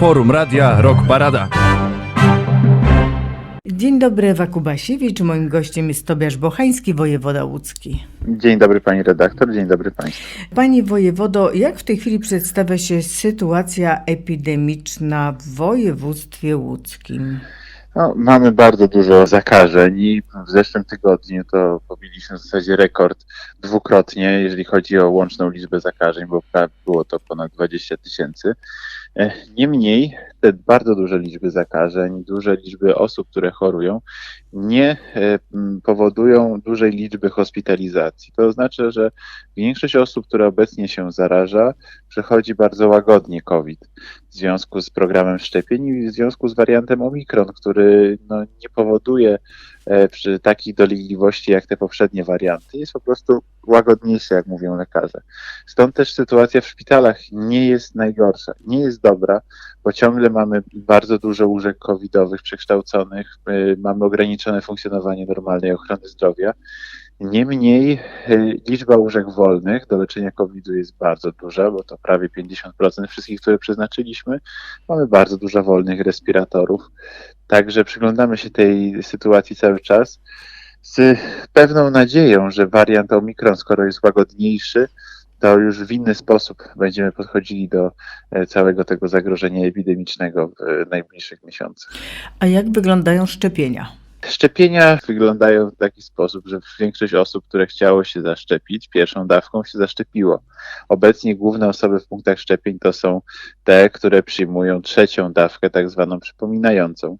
Forum Radia Rock Parada. Dzień dobry, Ewa Kubasiewicz. Moim gościem jest Tobiasz Bochański, wojewoda łódzki. Dzień dobry pani redaktor, dzień dobry państwu. Panie wojewodo, jak w tej chwili przedstawia się sytuacja epidemiczna w województwie łódzkim? No, mamy bardzo dużo zakażeń i w zeszłym tygodniu to pobiliśmy w zasadzie rekord dwukrotnie, jeżeli chodzi o łączną liczbę zakażeń, bo było to ponad 20 tysięcy. Niemniej te bardzo duże liczby zakażeń, duże liczby osób, które chorują, nie e, powodują dużej liczby hospitalizacji. To oznacza, że większość osób, które obecnie się zaraża, przechodzi bardzo łagodnie COVID w związku z programem szczepień i w związku z wariantem Omikron, który no, nie powoduje e, przy takich dolegliwości jak te poprzednie warianty, jest po prostu łagodniejszy, jak mówią lekarze. Stąd też sytuacja w szpitalach nie jest najgorsza, nie jest dobra, bo ciągle mamy bardzo dużo łóżek covidowych przekształconych, y, mamy ograniczone funkcjonowanie normalnej ochrony zdrowia. Niemniej y, liczba łóżek wolnych do leczenia COVID-u jest bardzo duża, bo to prawie 50% wszystkich, które przeznaczyliśmy. Mamy bardzo dużo wolnych respiratorów. Także przyglądamy się tej sytuacji cały czas z pewną nadzieją, że wariant Omikron, skoro jest łagodniejszy, to już w inny sposób będziemy podchodzili do e, całego tego zagrożenia epidemicznego w e, najbliższych miesiącach. A jak wyglądają szczepienia? Szczepienia wyglądają w taki sposób, że większość osób, które chciało się zaszczepić pierwszą dawką, się zaszczepiło. Obecnie główne osoby w punktach szczepień to są te, które przyjmują trzecią dawkę, tak zwaną przypominającą.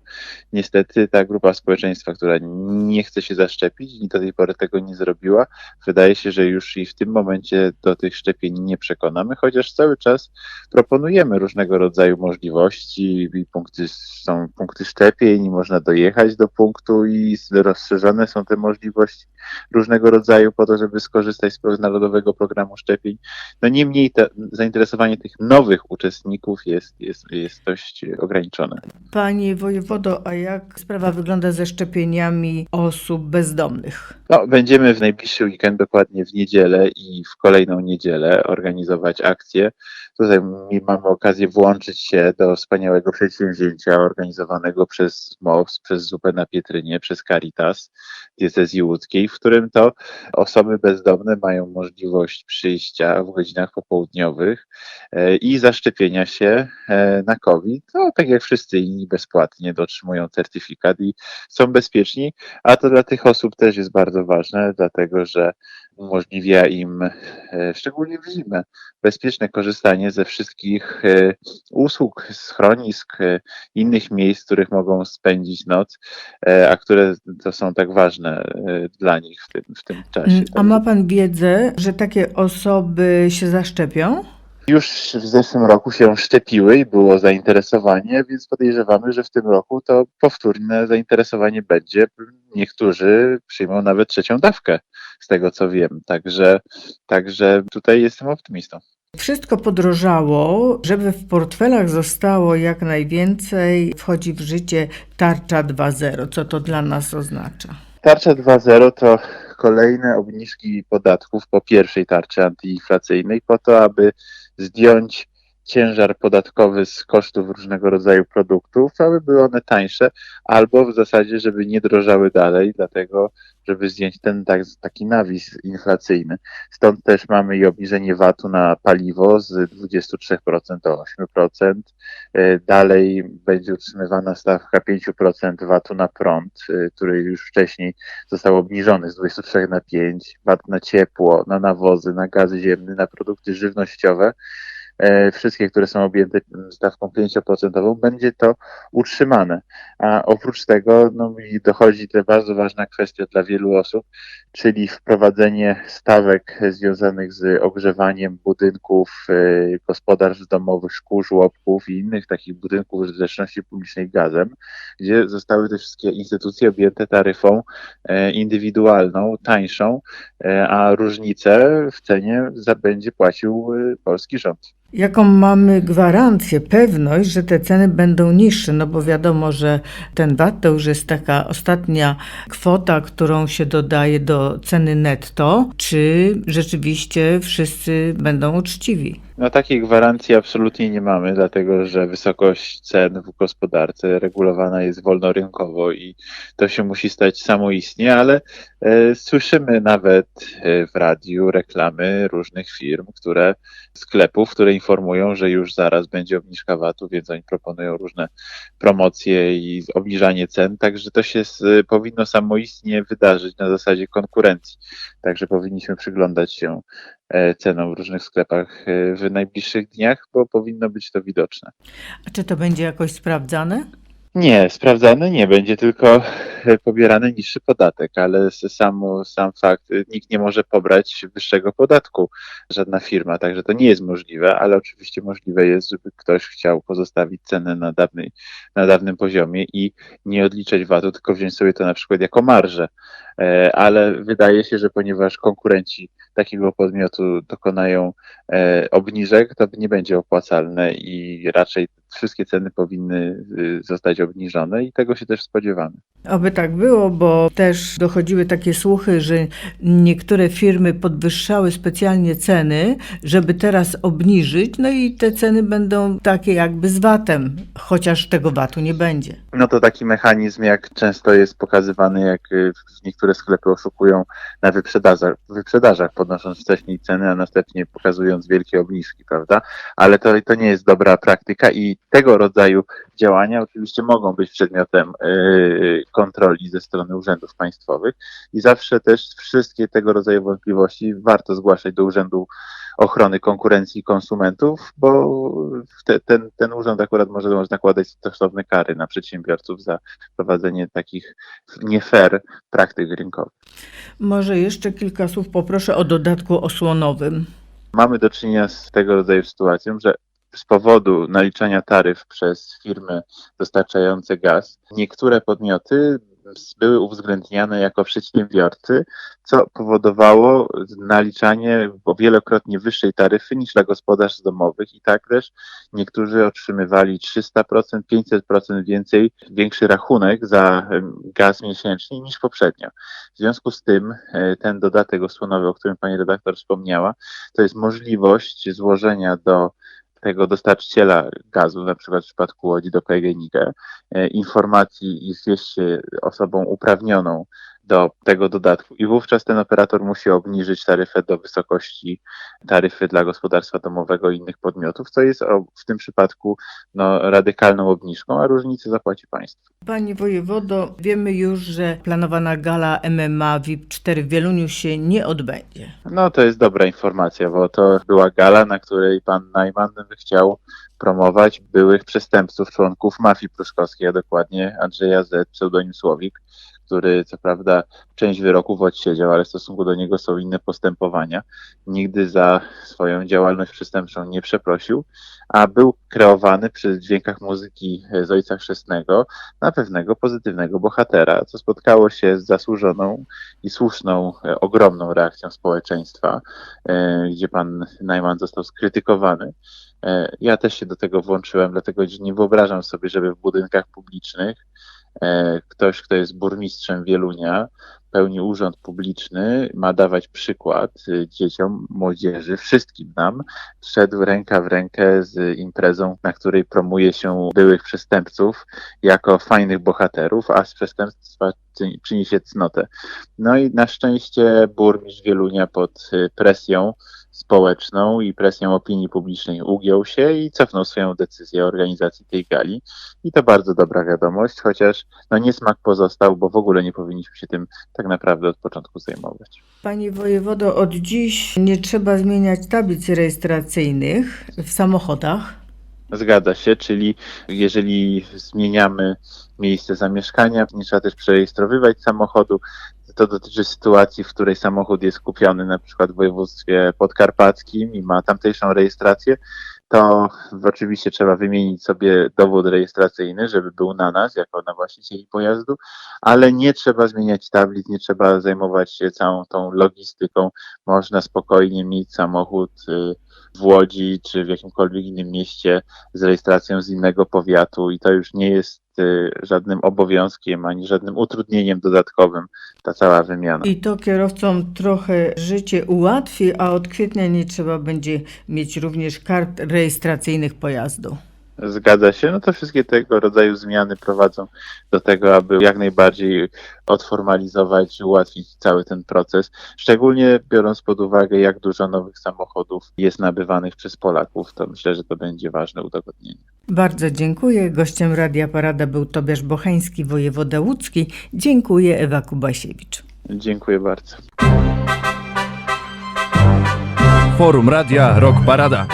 Niestety ta grupa społeczeństwa, która nie chce się zaszczepić i do tej pory tego nie zrobiła, wydaje się, że już i w tym momencie do tych szczepień nie przekonamy, chociaż cały czas proponujemy różnego rodzaju możliwości i punkty, są punkty szczepień można dojechać do punktu i rozszerzone są te możliwości różnego rodzaju po to, żeby skorzystać z narodowego programu szczepień. No niemniej to zainteresowanie tych nowych uczestników jest, jest, jest dość ograniczone. Panie wojewodo, a jak sprawa wygląda ze szczepieniami osób bezdomnych? No, będziemy w najbliższy weekend, dokładnie w niedzielę i w kolejną niedzielę organizować akcję. Tutaj mamy okazję włączyć się do wspaniałego przedsięwzięcia organizowanego przez MOPS, przez Zupę na Pietrynie, przez Caritas diecezji łódzkiej, w którym to osoby bezdomne mają możliwość przyjścia w godzinach popołudniowych e, i zaszczepienia się e, na COVID. No, tak jak wszyscy inni bezpłatnie otrzymują certyfikat i są bezpieczni, a to dla tych osób też jest bardzo ważne, dlatego że umożliwia im, e, szczególnie w zimę, bezpieczne korzystanie ze wszystkich e, usług, schronisk, e, innych miejsc, w których mogą spędzić noc, a które to są tak ważne dla nich w tym, w tym czasie. Mm, A ma pan wiedzę, że takie osoby się zaszczepią? Już w zeszłym roku się szczepiły i było zainteresowanie, więc podejrzewamy, że w tym roku to powtórne zainteresowanie będzie. Niektórzy przyjmą nawet trzecią dawkę, z tego co wiem. Także, także tutaj jestem optymistą. Wszystko podrożało, żeby w portfelach zostało jak najwięcej, wchodzi w życie tarcza 2.0. Co to dla nas oznacza? Tarcza 2.0 to kolejne obniżki podatków po pierwszej tarczy antyinflacyjnej, po to, aby zdjąć ciężar podatkowy z kosztów różnego rodzaju produktów, aby były one tańsze, albo w zasadzie, żeby nie drożały dalej, dlatego żeby zdjąć ten tak, taki nawis inflacyjny. Stąd też mamy i obniżenie VAT-u na paliwo z 23% do 8%. E, Dalej będzie utrzymywana stawka 5% VAT-u na prąd, e, który już wcześniej został obniżony z 23 na 5, VAT na ciepło, na nawozy, na gaz ziemny, na produkty żywnościowe. E, Wszystkie, które są objęte stawką 5%, będzie to utrzymane. A oprócz tego no, dochodzi ta bardzo ważna kwestia dla wielu osób, czyli wprowadzenie stawek związanych z ogrzewaniem budynków, e, gospodarstw domowych, szkół, żłobków i innych takich budynków użyteczności publicznej gazem, gdzie zostały te wszystkie instytucje objęte taryfą e, indywidualną, tańszą, a różnicę w cenie będzie płacił polski rząd. Jaką mamy gwarancję, pewność, że te ceny będą niższe? No bo wiadomo, że ten VAT to już jest taka ostatnia kwota, którą się dodaje do ceny netto. Czy rzeczywiście wszyscy będą uczciwi? No takiej gwarancji absolutnie nie mamy, dlatego że wysokość cen w gospodarce regulowana jest wolnorynkowo i to się musi stać samoistnie, ale e, słyszymy nawet e, w radiu reklamy różnych firm, które sklepów, które informują, że już zaraz będzie obniżka VAT-u, więc oni proponują różne promocje i obniżanie cen, także to się s- powinno samoistnie wydarzyć na zasadzie konkurencji. Także powinniśmy przyglądać się e, cenom w różnych sklepach e, w najbliższych dniach, bo powinno być to widoczne. A czy to będzie jakoś sprawdzane? Nie, sprawdzany nie będzie, tylko pobierany niższy podatek, ale sam, sam fakt, e, nikt nie może pobrać wyższego podatku, żadna firma, także to nie jest możliwe, ale oczywiście możliwe jest, żeby ktoś chciał pozostawić cenę na, dawnej, na dawnym poziomie i nie odliczać VAT-u, tylko wziąć sobie to na przykład jako marżę. E, Ale wydaje się, że ponieważ konkurenci takiego podmiotu dokonają e, obniżek, to nie będzie opłacalne i raczej wszystkie ceny powinny y, zostać obniżone i tego się też spodziewamy. Oby tak było, bo też dochodziły takie słuchy, że niektóre firmy podwyższały specjalnie ceny, żeby teraz obniżyć, no i te ceny będą takie jakby z VAT-em, chociaż tego VAT-u nie będzie. No to taki mechanizm, jak często jest pokazywany, jak y, niektóre sklepy oszukują na wyprzedażach, wyprzedażach podnosząc wcześniej ceny, a następnie pokazując wielkie obniżki, prawda? Ale to, to nie jest dobra praktyka i tego rodzaju działania oczywiście mogą być przedmiotem y, kontroli ze strony urzędów państwowych i zawsze też wszystkie tego rodzaju wątpliwości warto zgłaszać do Urzędu Ochrony Konkurencji i Konsumentów, bo te, ten, ten urząd akurat może, może nakładać stosowne kary na przedsiębiorców za prowadzenie takich nie fair praktyk rynkowych. Może jeszcze kilka słów poproszę o dodatku osłonowym. Mamy do czynienia z tego rodzaju sytuacją, że z powodu naliczania taryf przez firmy dostarczające gaz, niektóre podmioty były uwzględniane jako przedsiębiorcy, co powodowało naliczanie o wielokrotnie wyższej taryfy niż dla gospodarstw domowych i tak też niektórzy otrzymywali 300%, 500% więcej, większy rachunek za gaz miesięcznie niż poprzednio. W związku z tym e, ten dodatek osłonowy, o którym pani redaktor wspomniała, to jest możliwość złożenia do dostarczyciela gazu, na przykład w przypadku Łodzi do PGNiG, e, informacji, jest się osobą uprawnioną do tego dodatku i wówczas ten operator musi obniżyć taryfę do wysokości taryfy dla gospodarstwa domowego i innych podmiotów, co jest w tym przypadku no, radykalną obniżką, a różnicę zapłaci państwo. Panie wojewodo, wiemy już, że planowana gala MMA VIP4 w Wieluniu się nie odbędzie. No to jest dobra informacja, bo to była gala, na której pan Najman chciał promować byłych przestępców, członków mafii pruszkowskiej, a dokładnie Andrzeja Z, pseudonim Słowik, który co prawda część wyroków odsiedział, ale w stosunku do niego są inne postępowania. Nigdy za swoją działalność przestępczą nie przeprosił, a był kreowany przy dźwiękach muzyki z Ojca Chrzestnego na pewnego pozytywnego bohatera, co spotkało się z zasłużoną i słuszną, e, ogromną reakcją społeczeństwa, e, gdzie pan Najman został skrytykowany. E, Ja też się do tego włączyłem, dlatego nie wyobrażam sobie, żeby w budynkach publicznych ktoś, kto jest burmistrzem Wielunia, pełni urząd publiczny, ma dawać przykład y, dzieciom, młodzieży, wszystkim nam, szedł ręka w rękę z imprezą, na której promuje się byłych przestępców jako fajnych bohaterów, a z przestępstwa czyni- się cnotę. No i na szczęście burmistrz Wielunia pod y, presją społeczną i presją opinii publicznej ugiął się i cofnął swoją decyzję o organizacji tej gali. I to bardzo dobra wiadomość, chociaż no niesmak pozostał, bo w ogóle nie powinniśmy się tym tak naprawdę od początku zajmować. Panie wojewodo, od dziś nie trzeba zmieniać tablic rejestracyjnych w samochodach. Zgadza się, czyli jeżeli zmieniamy miejsce zamieszkania, nie trzeba też przerejestrowywać samochodu. To dotyczy sytuacji, w której samochód jest kupiony na przykład w województwie podkarpackim i ma tamtejszą rejestrację, to oczywiście trzeba wymienić sobie dowód rejestracyjny, żeby był na nas, jako na właścicieli pojazdu, ale nie trzeba zmieniać tablic, nie trzeba zajmować się całą tą logistyką. Można spokojnie mieć samochód y, w Łodzi czy w jakimkolwiek innym mieście z rejestracją z innego powiatu i to już nie jest y, żadnym obowiązkiem ani żadnym utrudnieniem dodatkowym ta cała wymiana. I to kierowcom trochę życie ułatwi, a od kwietnia nie trzeba będzie mieć również kart rejestracyjnych pojazdu. Zgadza się. No to wszystkie tego rodzaju zmiany prowadzą do tego, aby jak najbardziej odformalizować, ułatwić cały ten proces. Szczególnie biorąc pod uwagę, jak dużo nowych samochodów jest nabywanych przez Polaków, to myślę, że to będzie ważne udogodnienie. Bardzo dziękuję. Gościem Radia Parada był Tobiasz Bochański, wojewoda łódzki. Dziękuję, Ewa Kubasiewicz. Dziękuję bardzo. Forum Radia Rock Parada.